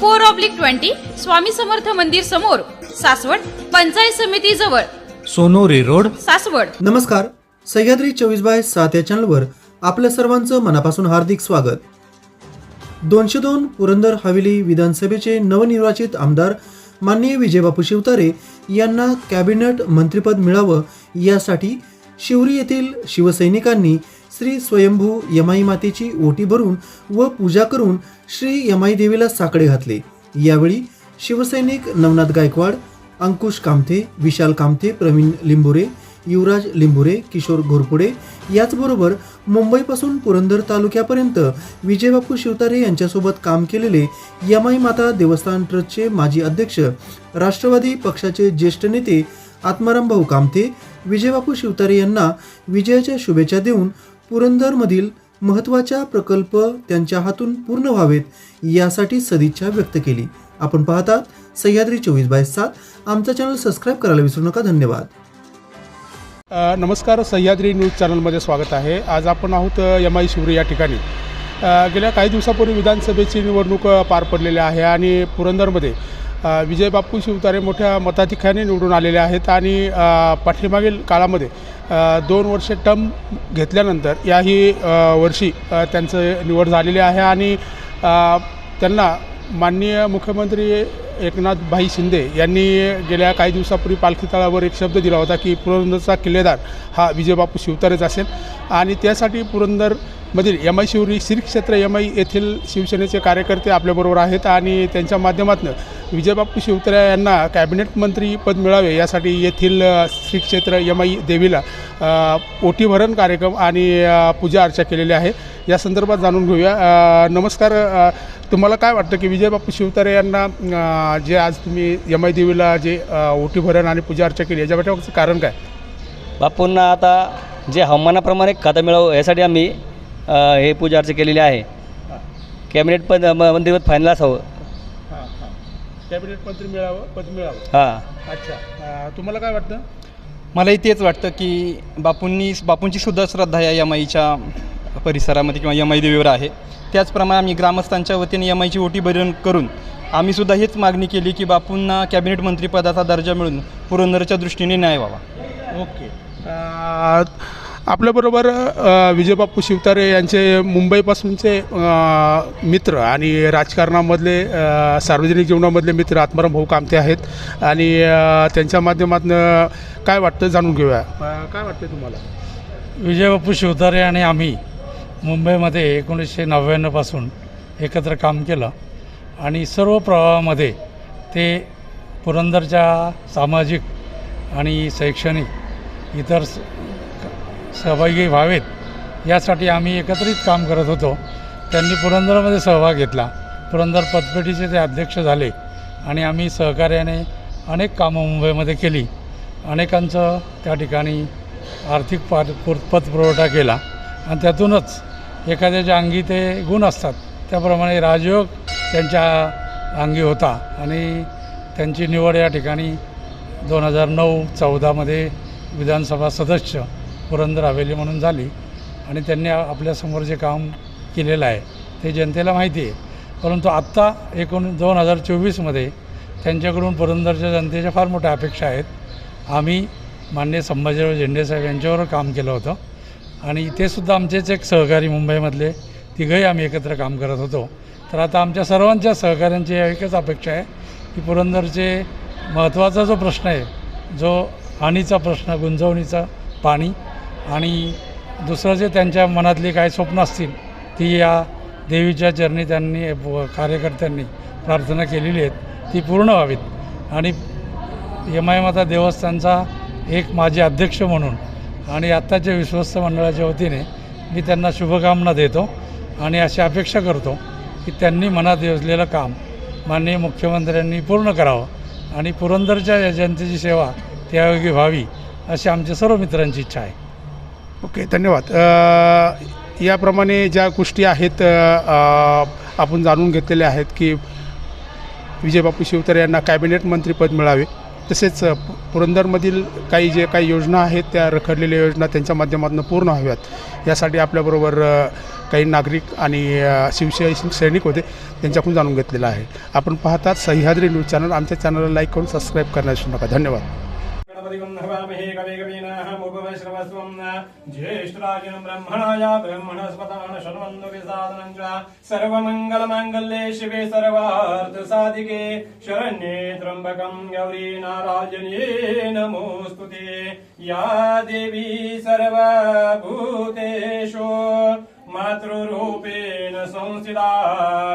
four oblique twenty Swami Samarth मंदिर समोर सासवड पंचायत समिती जवळ. सोनोरी रोड. सासवड. नमस्कार सह्याद्री चोवीस बाय सात या चॅनलवर आपल्या सर्वांचं मनापासून हार्दिक स्वागत. दोनशे दोन पुरंदर हवेली विधानसभेचे नवनिर्वाचित आमदार माननीय विजयबापू शिवतारे यांना कॅबिनेट मंत्रिपद मिळावं यासाठी शिवरी येथील शिवसैनिकांनी श्री स्वयंभू यमाई मातेची ओटी भरून व पूजा करून श्री यमाई देवीला साकडे घातले. यावेळी शिवसैनिक नवनाथ गायकवाड अंकुश कामथे विशाल कामथे प्रवीण लिंबोरे युवराज लिंबोरे किशोर घोरपुडे याचबरोबर मुंबईपासून पुरंदर तालुक्यापर्यंत विजयबापू शिवतारे यांच्यासोबत काम केलेले यमाई माता देवस्थान ट्रस्टचे माजी अध्यक्ष राष्ट्रवादी पक्षाचे ज्येष्ठ नेते आत्माराम भाऊ कामथे विजयबापू शिवतारे यांना विजयाच्या शुभेच्छा देऊन पुरंदरमधील महत्त्वाच्या प्रकल्प त्यांच्या हातून पूर्ण व्हावेत यासाठी सदिच्छा व्यक्त केली. आपण पाहतात सह्याद्री चोवीस बाय सात. आमचा चॅनल सबस्क्राईब करायला विसरू नका. धन्यवाद. नमस्कार. सह्याद्री न्यूज चॅनलमध्ये स्वागत आहे. आज आपण आहोत एम आय शिवरी या ठिकाणी. गेल्या काही दिवसापूर्वी विधानसभेची निवडणूक पार पडलेली आहे आणि पुरंदरमध्ये अ, विजय बापू शिवतारे मोठ्या मताधिक्याने निवडून आलेले आहेत आणि पाठीमागील काळामध्ये दोन वर्षे टर्म घेतल्यानंतर याही वर्षी त्यांचं निवड झालेली आहे आणि त्यांना माननीय मुख्यमंत्री एकनाथ भाई शिंदे यांनी गेल्या काही दिवसापूर्वी पालखी तळावर एक शब्द दिला होता की पुरंदरचा किल्लेदार हा विजयबापू शिवतारेच असेल. आणि त्यासाठी पुरंदरमधील एम आय शिवरी श्री क्षेत्र एम आय येथील शिवसेनेचे कार्यकर्ते आपल्याबरोबर आहेत आणि त्यांच्या माध्यमातून विजयबापू शिवतारे यांना कॅबिनेट मंत्री पद मिळावे यासाठी येथील श्रीक्षेत्र श्री क्षेत्र एम आय देवीला पोटीभरण कार्यक्रम आणि पूजा अर्चा केलेली आहे. या संदर्भात जाणून घेऊया. नमस्कार तुम्हाला काय वाटतं की विजयबापू शिवतारे यांना जे आज तुम्ही एम आय देवीला जे अ, ओटीभरण आणि पूजा अर्चा केली याच्या पाठीमागचं कारण काय? बापूंना आता जे हवामानाप्रमाणे खाता मिळावं यासाठी आम्ही हे पूजा अर्चा केलेली आहे. कॅबिनेट पद म- मंत्रिपद फायनल असावं हां हां. कॅबिनेट मंत्री मिळावं पद मिळावं. हां. अच्छा. तुम्हाला काय वाटतं? मलाही तेच वाटतं की बापूंनी बापूंची सुद्धा श्रद्धा या यमाईच्या परिसरामध्ये किंवा यमाई देवीवर आहे. त्याचप्रमाणे आम्ही ग्रामस्थांच्या वतीने यमाईची ओटी भरण करून आम्ही सुद्धा हेच मागणी केली की बापूंना कॅबिनेट मंत्रिपदाचा दर्जा मिळून पुरंदरच्या दृष्टीने न्याय व्हावा. ओके. आपल्याबरोबर विजयबापू शिवतारे यांचे मुंबईपासूनचे मित्र आणि राजकारणामधले सार्वजनिक जीवनामधले मित्र आत्माराम भाऊ कामते आहेत. आणि त्यांच्या माध्यमातून काय वाटतं जाणून घेऊया. काय वाटतं तुम्हाला? विजयबापू शिवतारे आणि आम्ही मुंबईमध्ये एकोणीसशे नव्याण्णवपासून एकत्र काम केलं आणि सर्व प्रवाहामध्ये ते पुरंदरच्या सामाजिक आणि शैक्षणिक इतर स- सहभागी व्हावेत यासाठी आम्ही एकत्रित काम करत होतो. त्यांनी पुरंदरमध्ये सहभाग घेतला. पुरंदर पतपेटीचे ते अध्यक्ष झाले आणि आम्ही सहकार्याने अनेक कामं मुंबईमध्ये केली. अनेकांचं त्या ठिकाणी आर्थिक पार पुर पतपुरवठा केला आणि त्यातूनच एखाद्याच्या अंगी ते गुण असतात त्याप्रमाणे राजयोग त्यांच्या अंगी होता. आणि त्यांची निवड या ठिकाणी दोन हजार नऊ चौदामध्ये विधानसभा सदस्य पुरंदर हवेली म्हणून झाली आणि त्यांनी आपल्यासमोर जे काम केलेलं आहे ते जनतेला माहिती आहे. परंतु आत्ता एकूण दोन हजार चोवीसमध्ये त्यांच्याकडून पुरंदरच्या जनतेच्या फार मोठ्या अपेक्षा आहेत. आम्ही मान्य संभाजीराव झेंडेसाहेब यांच्यावर काम केलं होतं. आणि इथेसुद्धा सुद्धा आमचेच एक सहकारी मुंबईमधले तिघंही आम्ही एकत्र काम करत होतो. तर आता आमच्या सर्वांच्या सहकाऱ्यांची एकच अपेक्षा आहे की पुरंदरचे महत्त्वाचा जो प्रश्न आहे जो हानीचा प्रश्न गुंजवणीचा पाणी आणि दुसरं जे त्यांच्या मनातली काय स्वप्न असतील ती या देवीच्या चरणी त्यांनी कार्यकर्त्यांनी प्रार्थना केलेली आहेत ती पूर्ण व्हावीत. आणि यमायमाता देवस्थानचा एक माझे अध्यक्ष म्हणून आणि आत्ताच्या विश्वस्त मंडळाच्या वतीने मी त्यांना शुभकामना देतो आणि अशी अपेक्षा करतो की त्यांनी मनात योजलेलं काम माननीय मुख्यमंत्र्यांनी पूर्ण करावं आणि पुरंदरच्या जनतेची सेवा त्यायोगी व्हावी अशी आमच्या सर्व मित्रांची इच्छा आहे. ओके धन्यवाद. याप्रमाणे ज्या गोष्टी आहेत आपण जाणून घेतलेल्या आहेत की विजयबापू शिवतर यांना कॅबिनेट मंत्रीपद मिळावे. तसेच पुरंदरमधील काही जे काही योजना आहेत त्या रखडलेल्या योजना त्यांच्या माध्यमातून पूर्ण व्हाव्यात. यासाठी आपल्याबरोबर काही नागरिक आणि शिवसेना सैनिक होते त्यांच्याकडून जाणून घेतलेलं आहे. आपण पाहतात सह्याद्री न्यूज चॅनल. आमच्या चॅनलला लाईक करून सबस्क्राईब करण्यास नका. धन्यवाद. गणपतिगं हवामहे कवे कवीनाः उपवैश्रवस्वं ज्येष्ठराजनं ब्रह्मणाय ब्रह्मणस्पतान शृण्वन्तु साधनं च। सर्वमङ्गलमाङ्गल्ये शिवे सर्वार्थसाधिके। शरण्ये त्र्यम्बकम् गौरी नाराजने नमोऽस्तु ते। या देवी सर्वभूतेषु। मातृरूपेण संस्थिता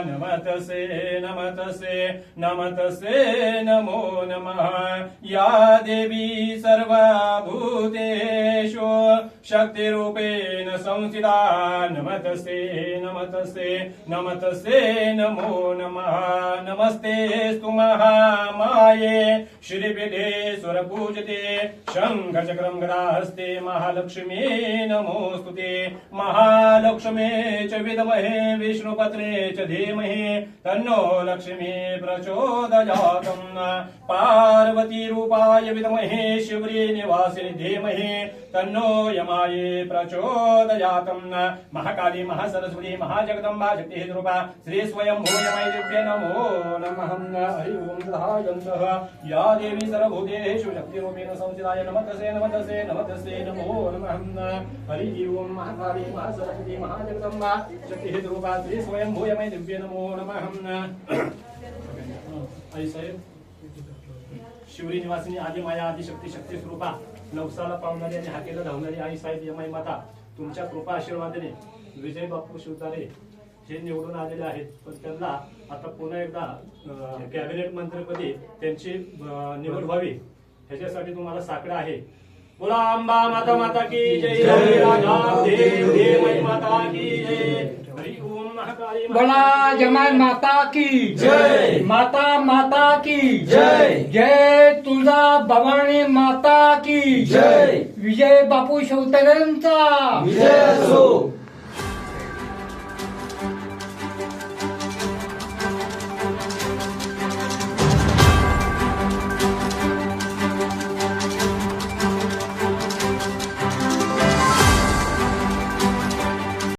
नमतसे नमतसे नमतसे नमो नमः। या देवी सर्वभूतेषु। शक्तिरूपेण संस्थिता नमतसे नमतसे नमतसे नमो नमः नमस्ते स्तु महामाये। श्रीपीठे स्वरपूजते शङ्खचक्रं ग्राहस्ते महालक्ष्मी नमोऽस्तु ते। महालक्ष्मे च विद्महे विष्णुपत्रे च धीमहि तन्नो लक्ष्मी प्रचोदयातम्। पार्वतीरूपाय विद्महे शिवरी निवासिनि धीमहि तन्नो यमाये प्रचोदयातम्। महाकाली महासरस्वती महाजगदम्बा शक्तिः नृपा श्री स्वयं भूयमय दिव्य नमो नमः। हरि ओं सहायन्तः या देवी सर्वभूतेषु शक्तिरूपेण संस्थिताय नमतसे नमतसे नमतसे नमो नमः। हरि ओं महाकाली महासरस्वती महाजगदम्बा शक्तिः नृपा श्री स्वयं भूयमय दिव्य नमो नमः। आई शिवरी निवासिनी आदि माया आदि शक्ती शक्ती स्वरूपा नवसाला पावणारी आणि हाकेला धावणारी आई साहेब यमाई माता तुमच्या कृपा आशीर्वादाने विजय बापू शिवतारे हे निवडून आलेले आहेत. पण त्यांना आता पुन्हा एकदा कॅबिनेट मंत्रीपदी त्यांची निवड व्हावी ह्याच्यासाठी तुम्हाला साकडं आहे. बोला अंबा माता माता की जय. राजा देव देव माता की जय. बोला जमाई माता की। जय। माता माता की। जय। जय तुळजा भवानी माता की। जय। विजय बापू शिवतऱ्यांचा विजय असो।